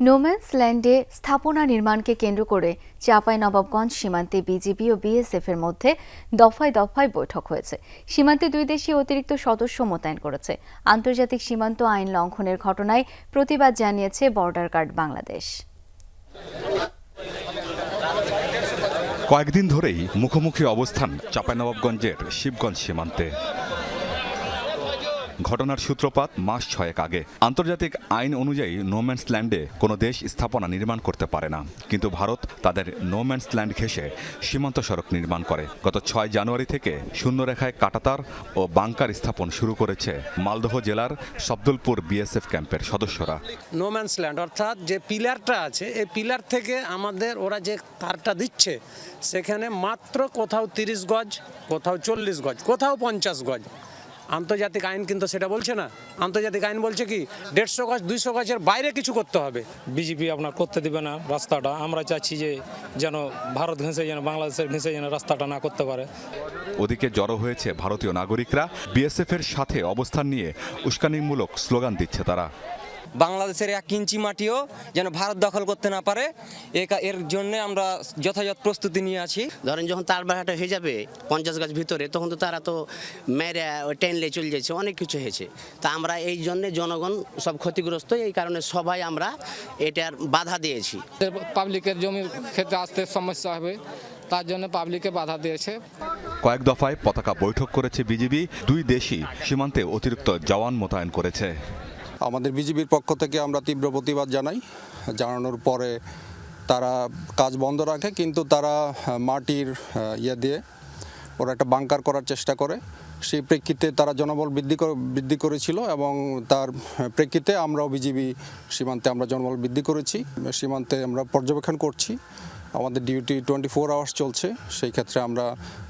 No man's ল্যান্ডে স্থাপনা নির্মাণকে কেন্দ্র করে চাঁপাই নবাবগঞ্জ সীমান্তে বিজিবি ও বিএসএফ এর মধ্যে দফায় দফায় বৈঠক হয়েছে। সীমান্তে দুই দেশই অতিরিক্ত সদস্য মোতায়েন করেছে। আন্তর্জাতিক সীমান্ত আইন লঙ্ঘনের ঘটনায় প্রতিবাদ জানিয়েছে বর্ডার গার্ড বাংলাদেশ। কয়েকদিন ধরেই মুখোমুখি অবস্থান চাপাই চাঁপাইনবাবগঞ্জের শিবগঞ্জ সীমান্তে। ঘটনার সূত্রপাত মাস ছয়েক আগে। আন্তর্জাতিক আইন অনুযায়ী নোম্যান্স ল্যান্ডে কোনো দেশ স্থাপনা নির্মাণ করতে পারে না। কিন্তু ভারত তাদের নোম্যান্স ল্যান্ড ঘেঁষে সীমান্ত সড়ক নির্মাণ করে। গত ছয় জানুয়ারি থেকে শূন্যরেখায় কাটাতার ও বাংকার স্থাপন শুরু করেছে মালদহ জেলার শব্দুলপুর বিএসএফ ক্যাম্পের সদস্যরা। নোম্যান্স ল্যান্ড অর্থাৎ যে পিলারটা আছে, এই পিলার থেকে আমাদের ওরা যে তারটা দিচ্ছে, সেখানে মাত্র কোথাও তিরিশ গজ, কোথাও চল্লিশ গজ, কোথাও পঞ্চাশ গজ। আন্তর্জাতিক আইন কিন্তু সেটা বলছে না। আন্তর্জাতিক আইন বলছে কি দেড়শো গাছ দুইশো গাছের বাইরে কিছু করতে হবে। বিজেপি আপনার করতে দেবে না রাস্তাটা। আমরা চাচ্ছি যে যেন ভারত ঘেঁষে যেন বাংলাদেশের ঘেঁষে যেন রাস্তাটা না করতে পারে। ওদিকে জড়ো হয়েছে ভারতীয় নাগরিকরা। বিএসএফ এর সাথে অবস্থান নিয়ে উস্কানিমূলক স্লোগান দিচ্ছে তারা। বাংলাদেশের এক ইঞ্চি মাটিও যেন ভারত দখল করতে না পারে। এ- এর জন্য আমরা যথাযথ প্রস্তুতি নিয়ে আছি। ধরেন যখন তার বাড়াটা হয়ে যাবে পঞ্চাশ গাছ ভিতরে তখন তো তারা তো মেরে টেনলে চলে যাচ্ছে অনেক কিছু হয়েছে। তা আমরা এই জন্যে জনগণ সব ক্ষতিগ্রস্ত এই কারণে সবাই আমরা এটার বাধা দিয়েছি। পাবলিকের জমির ক্ষেত্রে আসতে সমস্যা হবে তার জন্য পাবলিকে বাধা দিয়েছে। কয়েক দফায় পতাকা বৈঠক করেছে বিজিবি দুই দেশই সীমান্তে অতিরিক্ত জওয়ান মোতায়েন করেছে। আমাদের বিজিবির পক্ষ থেকে আমরা তীব্র প্রতিবাদ জানাই। জানানোর পরে তারা কাজ বন্ধ রাখে, কিন্তু তারা মাটির ইয়ে দিয়ে ওরা একটা বাংকার করার চেষ্টা করে। সেই প্রেক্ষিতে তারা জনবল বৃদ্ধি বৃদ্ধি করেছিল এবং তার প্রেক্ষিতে আমরাও বিজিবি সীমান্তে আমরা জনবল বৃদ্ধি করেছি, সীমান্তে আমরা পর্যবেক্ষণ করছি। আমাদের ডিউটি টোয়েন্টি ফোর আওয়ার্স চলছে, সেই ক্ষেত্রে আমরা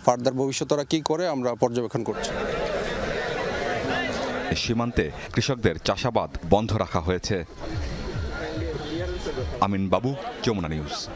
ফার্দার ভবিষ্যৎ ওরা কী করে আমরা পর্যবেক্ষণ করছি। সীমান্তে কৃষকদের চাষাবাদ বন্ধ রাখা হয়েছে। আমিন বাবু যমুনা নিউজ।